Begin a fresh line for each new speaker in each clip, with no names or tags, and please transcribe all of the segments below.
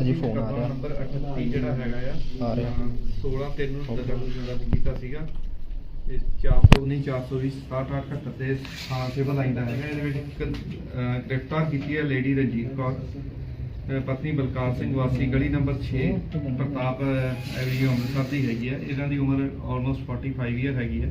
ਭਾਜੀ ਫੋਨ ਆ ਰਿਹਾ।
ਨੰਬਰ 38 ਜਿਹੜਾ ਹੈਗਾ ਆ
ਆ ਰਿਹਾ।
ਅਹ 16 3 ਨੂੰ. ਦਰਜ ਕੀਤਾ ਸੀਗਾ ਤੇ 419 420 67 ਦੇ ਥਾਣਾ ਸਿਵਲ ਲਾਈਨ ਦਾ ਹੈਗਾ ਇਹਦੇ ਵਿੱਚ ਇੱਕ ਗ੍ਰਿਫਤਾਰ ਕੀਤੀ ਹੈ ਲੇਡੀ ਰਣਜੀਤ ਕੌਰ ਪਤਨੀ ਬਲਕਾਰ ਸਿੰਘ ਵਾਸੀ ਗਲੀ ਨੰਬਰ 6 ਪ੍ਰਤਾਪ ਐਵੀਨਿਊ ਅੰਮ੍ਰਿਤਸਰ ਦੀ ਹੈਗੀ ਹੈ ਇਹਨਾਂ ਦੀ ਉਮਰ ਆਲਮੋਸਟ 45 ਇਅਰ ਹੈਗੀ ਹੈ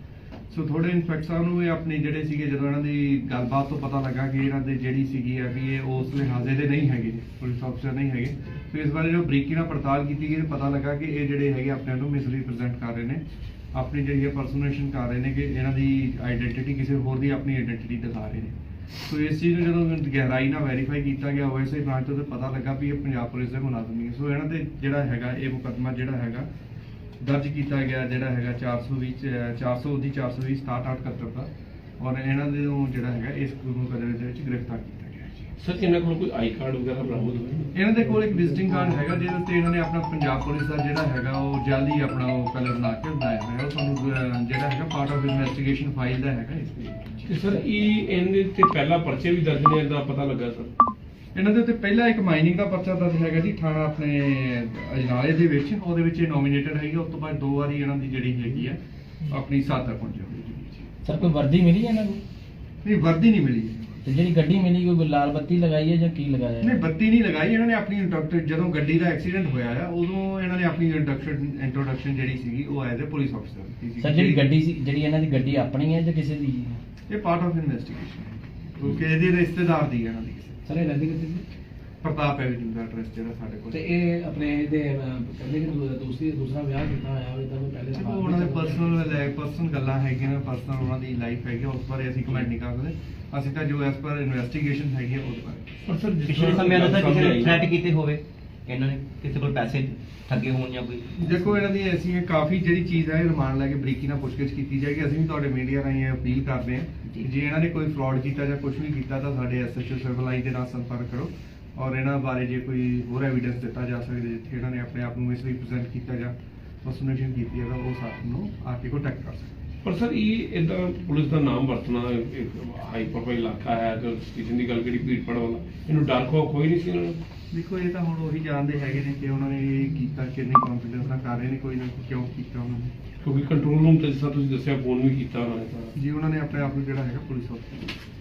ਸੋ ਥੋੜੇ ਇੰਸਪੈਕਟਰ ਨੂੰ ਇਹ ਆਪਣੇ ਜਿਹੜੇ ਸੀਗੇ, ਜਦੋਂ ਇਹਨਾਂ ਦੀ ਗੱਲਬਾਤ ਤੋਂ ਪਤਾ ਲੱਗਾ ਕਿ ਇਹਨਾਂ ਦੇ ਜਿਹੜੀ ਸੀਗੀ ਆ, ਵੀ ਇਹ ਉਸ ਲਿਹਾਜ਼ੇ ਦੇ ਨਹੀਂ ਹੈਗੇ ਪੁਲਿਸ ਅਫਸਰ ਨਹੀਂ ਹੈਗੇ। ਸੋ ਇਸ ਬਾਰੇ ਜੋ ਬਰੀਕੀ ਨਾਲ ਪੜਤਾਲ ਕੀਤੀ ਗਈ ਪਤਾ ਲੱਗਾ ਕਿ ਇਹ ਜਿਹੜੇ ਹੈਗੇ ਆਪਣੇ ਨੂੰ ਮਿਸਰੀਪ੍ਰੈਜ਼ੈਂਟ ਕਰ ਰਹੇ ਨੇ। ਆਪਣੀ ਜਿਹੜੀ ਹੈ ਪਰਸਨੇਸ਼ਨ ਕਰ ਰਹੇ ਨੇ ਕਿ ਇਹਨਾਂ ਦੀ ਆਇਡੈਂਟੀਟੀ ਕਿਸੇ ਹੋਰ ਦੀ ਆਪਣੀ ਆਇਡੈਂਟੀਟੀ ਦਿਖਾ ਰਹੇ ਨੇ। ਸੋ ਇਸ ਚੀਜ਼ ਨੂੰ ਜਦੋਂ ਗਹਿਰਾਈ ਨਾਲ ਵੈਰੀਫਾਈ ਕੀਤਾ ਗਿਆ ਓਐਸਆਈ ਬ੍ਰਾਂਚ ਤੋਂ ਪਤਾ ਲੱਗਾ ਵੀ ਇਹ ਪੰਜਾਬ ਪੁਲਿਸ ਦੇ ਮੁਲਾਜ਼ਮ ਨਹੀਂ ਸੋ ਇਹਨਾਂ ਤੇ ਜਿਹੜਾ ਹੈਗਾ, ਇਹ ਮੁਕੱਦਮਾ ਜਿਹੜਾ ਹੈਗਾ ਦਰਜ ਕੀਤਾ ਗਿਆ ਜਿਹੜਾ ਹੈਗਾ 420 ਚ- 400 ਦੀ 420 67 ਦਾ ਔਰ ਇਹਨਾਂ ਦੇ ਨੂੰ ਜਿਹੜਾ ਹੈਗਾ ਇਸ ਮੁਕੱਦਮੇ ਦੇ ਵਿੱਚ ਗ੍ਰਿਫਤਾਰ ਕੀਤਾ ਗਿਆ ਜੀ।
ਸਰ ਇਹਨਾਂ ਕੋਲ ਕੋਈ ਆਈ ਕਾਰਡ ਵਗੈਰਾ ਬਰਾਮਦ ਹੋਏ
ਇਹਨਾਂ ਦੇ ਕੋਲ ਇੱਕ ਵਿਜ਼ਿਟਿੰਗ ਕਾਰਡ ਹੈਗਾ ਜਿਹਦੇ ਉੱਤੇ ਇਹਨਾਂ ਨੇ ਆਪਣਾ ਪੰਜਾਬ ਪੁਲਿਸ ਦਾ ਜਿਹੜਾ ਹੈਗਾ ਉਹ ਜਾਲੀ ਆਪਣਾ ਉਹ ਕਲਰ ਲਾ ਕੇ ਬਣਾਇਆ ਹੋਇਆ ਉਹ ਤੁਹਾਨੂੰ ਜਿਹੜਾ ਹੈਗਾ ਪਾਰਟ ਆਫ ਇਨਵੈਸਟੀਗੇਸ਼ਨ ਫਾਈਲ ਦਾ ਹੈਗਾ ਇਸ ਵਿੱਚ
ਤੇ। ਸਰ ਇਹ ਇਹਦੇ ਤੇ ਪਹਿਲਾ ਪਰਚੇ ਵੀ ਦਰਜ ਨੇ ਦਾ ਪਤਾ ਲੱਗਾ ਸਰ?
ਇਹਨਾਂ ਦੇ ਉੱਤੇ ਪਹਿਲਾ ਇੱਕ ਮਾਈਨਿੰਗ ਦਾ ਪਰਚਾ ਦਰਜ ਹੈਗਾ ਜੀ ਥਾਣਾ ਆਪਣੇ ਅਜਨਾਲੇ ਦੇ ਵਿੱਚ। ਉਹਦੇ ਵਿੱਚ ਇਹ ਨੋਮੀਨੇਟਡ ਹੈਗੀ ਉਸ ਤੋਂ ਬਾਅਦ ਦੋ ਵਾਰੀ ਇਹਨਾਂ ਦੀ ਜਿਹੜੀ ਹੈਗੀ ਆ ਆਪਣੀ ਸਾਥਾ ਪਹੁੰਚੀ ਹੋਈ ਜੀ।
ਸਰ ਕੋਈ ਵਰਦੀ ਮਿਲੀ ਇਹਨਾਂ ਨੂੰ?
ਨਹੀਂ ਵਰਦੀ ਨਹੀਂ ਮਿਲੀ।
ਤੇ ਜਿਹੜੀ ਗੱਡੀ ਮਿਲੀ ਕੋਈ ਲਾਲ ਬੱਤੀ ਲਗਾਈ ਹੈ ਜਾਂ ਕੀ ਲਗਾਇਆ
ਨਹੀਂ
ਹੈ
ਬੱਤੀ ਨਹੀਂ ਲਗਾਈ। ਇਹਨਾਂ ਨੇ ਆਪਣੀ ਇੰਟਰੋਡਕਸ਼ਨ ਜਦੋਂ ਗੱਡੀ ਦਾ ਐਕਸੀਡੈਂਟ ਹੋਇਆ ਆ ਉਦੋਂ ਇਹਨਾਂ ਨੇ ਆਪਣੀ ਇੰਟਰੋਡਕਸ਼ਨ ਇੰਟਰੋਡਕਸ਼ਨ ਜਿਹੜੀ ਸੀਗੀ ਉਹ ਐਜ਼ ਅ ਪੁਲਿਸ ਅਫਸਰ ਦਿੱਤੀ ਸੀ
ਸਰ ਜਿਹੜੀ ਗੱਡੀ ਸੀ ਜਿਹੜੀ ਇਹਨਾਂ ਦੀ ਗੱਡੀ ਆਪਣੀ ਹੈ ਜਾਂ ਕਿਸੇ ਦੀ ਹੈ?
ਇਹ ਪਾਰਟ ਆਫ ਇਨਵੈਸਟੀਗੇਸ਼ਨ ਕਿਉਂਕਿ ਇਹਦੇ ਰਿਸ਼ਤੇਦਾਰ ਦੀ ਹੈ ਇਹਨਾਂ ਦੀ।
ਸਰ ਇਹ ਰਹਿੰਦੀ ਕਿੱਥੇ ਸੀ
ਪ੍ਰਤਾਪ ਐਵੀਨਿਊ ਦਾ ਐਡਰੈਸ ਜਿਹੜਾ ਸਾਡੇ ਕੋਲ।
ਤੇ ਇਹ ਆਪਣੇ ਇਹਦੇ ਅਹ, ਕਹਿੰਦੇ ਕਿ ਦੂ- ਦੂਸਰੀ ਦੂਸਰਾ ਵਿਆਹ ਕੀਤਾ ਹੋਇਆ ਹੋਵੇ ਤਾਂ ਕੋਈ ਪਹਿਲੇ
ਦੇਖੋ ਉਹਨਾਂ ਦੇ ਪਰਸਨਲ ਲੈ ਪਰਸਨਲ ਗੱਲਾਂ ਹੈਗੀਆਂ ਪਰਸਨਲ ਉਹਨਾਂ ਦੀ ਲਾਈਫ ਹੈਗੀ ਆ, ਉਸ ਬਾਰੇ ਅਸੀਂ ਕਮੈਂਟ ਨਹੀਂ ਕਰ ਸਕਦੇ। ਅਸੀਂ ਤਾਂ ਜੋ ਐਸ ਪਰ ਇਨਵੈਸਟੀਗੇਸ਼ਨ ਹੈਗੀ ਆ ਉਹਦੇ ਬਾਰੇ।
ਪਰ ਸਰ ਜਿਸ
ਪਿਛਲੇ ਸਮੇਂ ਤਾਂ ਕਿਸੇ ਨੇ ਥ੍ਰੈਟ ਕੀਤੇ ਹੋਵੇ। ਇਹਨਾਂ ਨੇ ਕਿਸੇ ਕੋਲ ਪੈਸੇ ਠੱਗੇ ਹੋਣ ਜਾਂ ਕੋਈ
ਦੇਖੋ ਇਹਨਾਂ ਦੀ ਅਸੀਂ ਇਹ ਕਾਫੀ ਜਿਹੜੀ ਚੀਜ਼ ਹੈ ਇਹ ਰਿਮਾਂਡ ਲੈ ਕੇ ਬਰੀਕੀ ਨਾਲ ਪੁੱਛਗਿੱਛ ਕੀਤੀ ਜਾਏਗੀ। ਅਸੀਂ ਵੀ ਤੁਹਾਡੇ ਮੀਡੀਆ ਰਾਹੀਂ ਇਹ ਅਪੀਲ ਕਰਦੇ ਹਾਂ ਕਿ ਜੇ। ਇਹਨਾਂ ਨੇ ਕੋਈ ਫਰਾਡ ਕੀਤਾ ਜਾਂ ਕੁਝ ਵੀ ਕੀਤਾ ਤਾਂ ਸਾਡੇ ਐਸਐਚਓ ਸਿਵਲ ਲਾਈਨ ਦੇ ਨਾਲ ਸੰਪਰਕ ਕਰੋ ਔਰ ਇਹਨਾਂ ਬਾਰੇ ਜੇ ਕੋਈ ਹੋਰ ਐਵੀਡੈਂਸ ਦਿੱਤਾ ਜਾ ਸਕਦਾ ਜਿੱਥੇ ਇਹਨਾਂ ਨੇ ਆਪਣੇ ਆਪ ਨੂੰ ਮਿਸਰੀਪ੍ਰੈਜ਼ੈਂਟ ਕੀਤਾ ਜਾਂ ਪਰਸਨੇਸ਼ਨ ਕੀਤੀ ਹੈ ਤਾਂ ਉਹ ਸਾਨੂੰ ਆ ਕੇ ਕੰਟੈਕਟ ਕਰ ਸਕਦੇ
ਪਰ ਸਰ ਇਹ ਇਦਾਂ ਪੁਲਿਸ ਦਾ ਨਾਮ ਵਰਤਣਾ ਇੱਕ ਹਾਈ ਪ੍ਰੋਫਾਈਲ ਇਲਾਕਾ ਹੈ ਤੇ ਸਟੇਸ਼ਨ ਦੀ ਗੱਲ ਕਰੀ ਭੀੜ ਭੜ ਵਾਲਾ ਇਹਨੂੰ ਡਰ ਖੋਫ ਕੋਈ ਨਹੀਂ ਸੀ ਇਹਨਾਂ ਨੂੰ।
ਦੇਖੋ ਇਹ ਤਾਂ ਹੁਣ ਉਹੀ ਜਾਣਦੇ ਹੈਗੇ ਨੇ ਕਿ ਉਹਨਾਂ ਨੇ ਇਹ ਕੀਤਾ ਕਿੰਨੀ ਕੰਫੀਡੈਂਸ ਨਾਲ ਕਰ ਰਹੇ ਨੇ ਕੋਈ ਨਾ ਕਿਉਂ ਕੀਤਾ ਉਹਨਾਂ ਨੇ।
ਕਿਉਂਕਿ ਕੰਟਰੋਲ ਰੂਮ ਤੇ ਜਿਸ ਤਰ੍ਹਾਂ ਤੁਸੀਂ ਦੱਸਿਆ ਫੋਨ ਵੀ ਕੀਤਾ ਉਹਨਾਂ ਨੇ ਤਾਂ।
ਜੀ ਉਹਨਾਂ ਨੇ ਆਪਣੇ ਆਪ ਨੂੰ ਜਿਹੜਾ ਹੈਗਾ ਪੁਲਿਸ ਅਫਸਰ